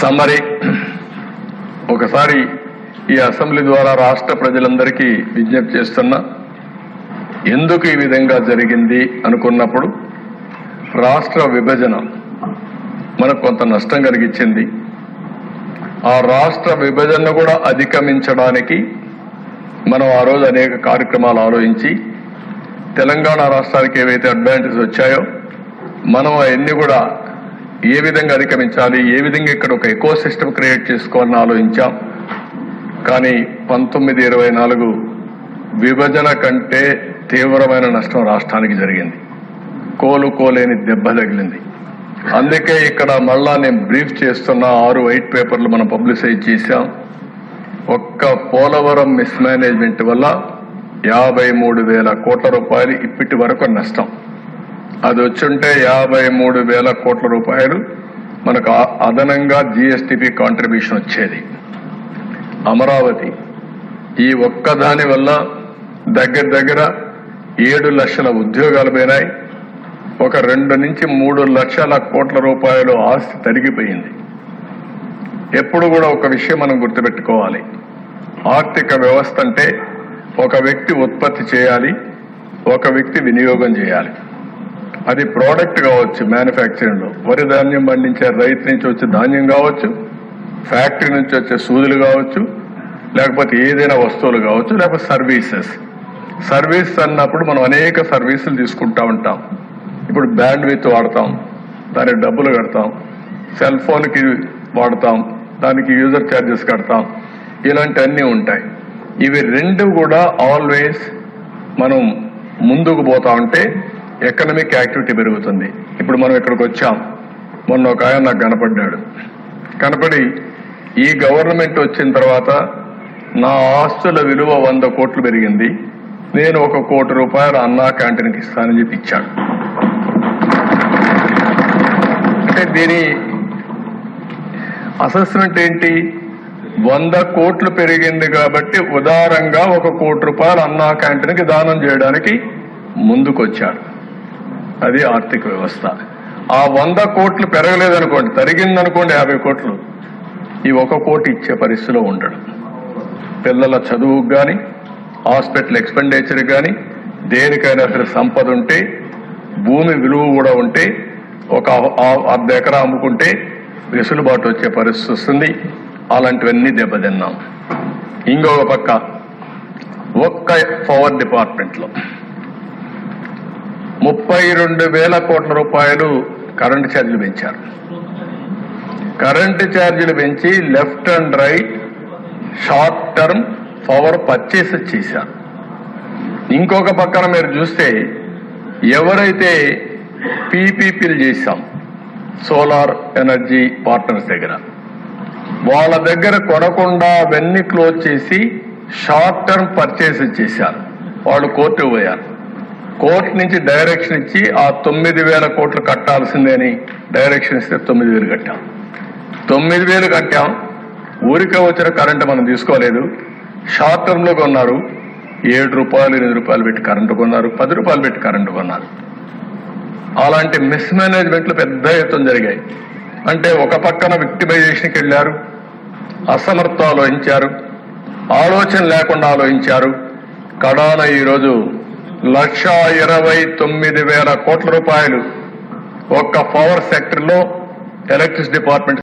Summary. ఒకసారి ఈ assembly ద్వారా రాష్ట్ర ప్రజలందరికీ విజ్ఞప్తి చేస్తున్నా ఎందుకు ఈ విధంగా జరిగింది అనుకున్నప్పుడు రాష్ట్ర విభజన మనకు కొంత నష్టం కలిగించింది. ఆ రాష్ట్ర విభజనను కూడా అధిగమించడానికి మనం ఆ రోజు అనేక కార్యక్రమాలు ఆలోచించి తెలంగాణ రాష్ట్రానికి ఏవైతే అడ్వాంటేజ్ వచ్చాయో మనం అవన్నీ కూడా ఏ విధంగా అధిగమించాలి ఏ విధంగా ఇక్కడ ఒక ఎకో సిస్టమ్ క్రియేట్ చేసుకోవాలని ఆలోచించాం. కానీ పంతొమ్మిది ఇరవై నాలుగు విభజన కంటే తీవ్రమైన నష్టం రాష్ట్రానికి జరిగింది. కోలుకోలేని దెబ్బ తగిలింది. అందుకే ఇక్కడ మళ్ళా నేను బ్రీఫ్ చేస్తున్న ఆరు వైట్ పేపర్లు మనం పబ్లిసైజ్ చేశాం. ఒక్క పోలవరం మిస్ మేనేజ్మెంట్ వల్ల యాభై మూడు వేల కోట్ల రూపాయలు ఇప్పటి వరకు నష్టం. అది వచ్చుంటే యాభై మూడు వేల కోట్ల రూపాయలు మనకు అదనంగా జిఎస్టిపి కాంట్రిబ్యూషన్ వచ్చేది. అమరావతి ఈ ఒక్కదాని వల్ల దగ్గర దగ్గర ఏడు లక్షల ఉద్యోగాలు పోయినాయి ఒక రెండు నుంచి మూడు లక్షల కోట్ల రూపాయలు ఆస్తి తరిగిపోయింది. ఎప్పుడు కూడా ఒక విషయం మనం గుర్తుపెట్టుకోవాలి. ఆర్థిక వ్యవస్థ అంటే ఒక వ్యక్తి ఉత్పత్తి చేయాలి ఒక వ్యక్తి వినియోగం చేయాలి. అది ప్రోడక్ట్ కావచ్చు మ్యానుఫ్యాక్చరింగ్లో వరి ధాన్యం పండించే రైతు నుంచి వచ్చే ధాన్యం కావచ్చు ఫ్యాక్టరీ నుంచి వచ్చే సూదులు కావచ్చు లేకపోతే ఏదైనా వస్తువులు కావచ్చు లేకపోతే సర్వీసెస్. సర్వీస్ అన్నప్పుడు మనం అనేక సర్వీసులు తీసుకుంటా ఉంటాం. ఇప్పుడు బ్యాండ్ విత్ వాడతాం దానికి డబ్బులు కడతాం సెల్ ఫోన్కి వాడతాం దానికి యూజర్ ఛార్జెస్ కడతాం ఇలాంటివన్నీ ఉంటాయి. ఇవి రెండు కూడా ఆల్వేస్ మనం ముందుకు పోతా ఉంటే ఎకనమిక్ యాక్టివిటీ పెరుగుతుంది. ఇప్పుడు మనం ఇక్కడికి వచ్చాం. మొన్న ఒక ఆయన నాకు కనపడ్డాడు. కనపడి ఈ గవర్నమెంట్ వచ్చిన తర్వాత నా ఆస్తుల విలువ వంద కోట్లు పెరిగింది. నేను ఒక కోటి రూపాయలు అన్నా క్యాంటీన్కి ఇస్తానని చెప్పి ఇచ్చాడు. అంటే దీని అసెస్మెంట్ ఏంటి? వంద కోట్లు పెరిగింది కాబట్టి ఉదారంగా ఒక కోటి రూపాయలు అన్నా క్యాంటీన్కి దానం చేయడానికి ముందుకొచ్చాడు అది ఆర్థిక వ్యవస్థ. ఆ వంద కోట్లు పెరగలేదనుకోండి తరిగిందనుకోండి యాభై కోట్లు. ఈ ఒక కోటి ఇచ్చే పరిస్థితిలో ఉండడం. పిల్లల చదువుకు కానీ హాస్పిటల్ ఎక్స్పెండిచర్ కానీ దేనికైనా సరే సంపద ఉంటే భూమి విలువ కూడా ఉంటే ఒక అర్ధ ఎకరా అమ్ముకుంటే వెసులుబాటు వచ్చే పరిస్థితి వస్తుంది. అలాంటివన్నీ దెబ్బతిన్నాం. ఇంకొక పక్క ఒక్క పవర్ డిపార్ట్మెంట్లో. ముప్పై రెండు వేల కోట్ల రూపాయలు కరెంటు ఛార్జీలు పెంచారు. కరెంటు ఛార్జీలు పెంచి left and right short term power purchase చేశారు. ఇంకొక పక్కన మీరు చూస్తే ఎవరైతే పీపీపీలు చేశాం సోలార్ ఎనర్జీ పార్ట్నర్స్ దగ్గర వాళ్ళ దగ్గర కొనకుండా అవన్నీ క్లోజ్ చేసి షార్ట్ టర్మ్ పర్చేస్ చేశారు. వాళ్ళు కోర్టు పోయారు. కోర్టు నుంచి డైరెక్షన్ ఇచ్చి ఆ తొమ్మిది వేల కోట్లు కట్టాల్సిందే అని డైరెక్షన్ ఇస్తే తొమ్మిది వేలు కట్టాం. తొమ్మిది వేలు కట్టాం. ఊరికే వచ్చిన కరెంటు మనం తీసుకోలేదు. షార్ట్ టర్మ్లో కొన్నారు. ఏడు రూపాయలు ఎనిమిది రూపాయలు పెట్టి కరెంటు కొన్నారు. పది రూపాయలు పెట్టి కరెంటు కొన్నారు. అలాంటి మిస్ మేనేజ్మెంట్లు పెద్ద ఎత్తున జరిగాయి. అంటే ఒక పక్కన విక్టిమైజేషన్కి వెళ్ళారు. అసమర్థ ఆలోచించారు ఆలోచన లేకుండా ఆలోచించారు. కడాన ఈరోజు లక్ష ఇరవై తొమ్మిది వేల కోట్ల రూపాయలు ఒక్క పవర్ సెక్టర్లో ఎలక్ట్రిసిటీ డిపార్ట్మెంట్